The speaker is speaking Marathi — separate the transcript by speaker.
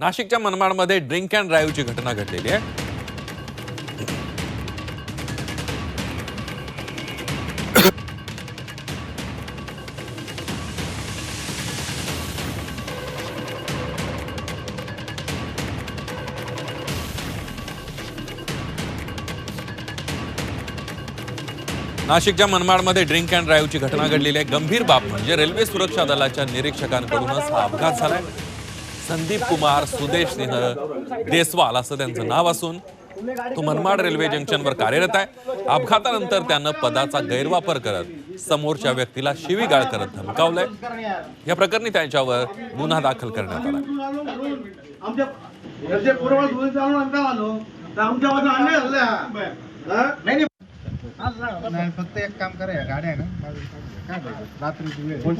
Speaker 1: नाशिकच्या मनमाडमध्ये ड्रिंक अँड ड्राईव्हची घटना घडलेली आहे. नाशिकच्या मनमाडमध्ये ड्रिंक अँड ड्राईव्हची घटना घडलेली आहे. गंभीर बाब म्हणजे रेल्वे सुरक्षा दलाच्या निरीक्षकांकडूनच हा अपघात झालाय. संदीप कुमार सुदेश सिंह देसवाल असं त्यांचं नाव असून तो मनमाड रेल्वे जंक्शनवर कार्यरत आहे. अपघातानंतर त्यानं पदाचा गैरवापर करत समोरच्या व्यक्तीला शिवीगाळ करत धमकावलंय. या प्रकरणी त्यांच्यावर गुन्हा दाखल करण्यात आला.
Speaker 2: नाही
Speaker 3: फक्त एक काम करा गाड्या ना?
Speaker 2: रात्री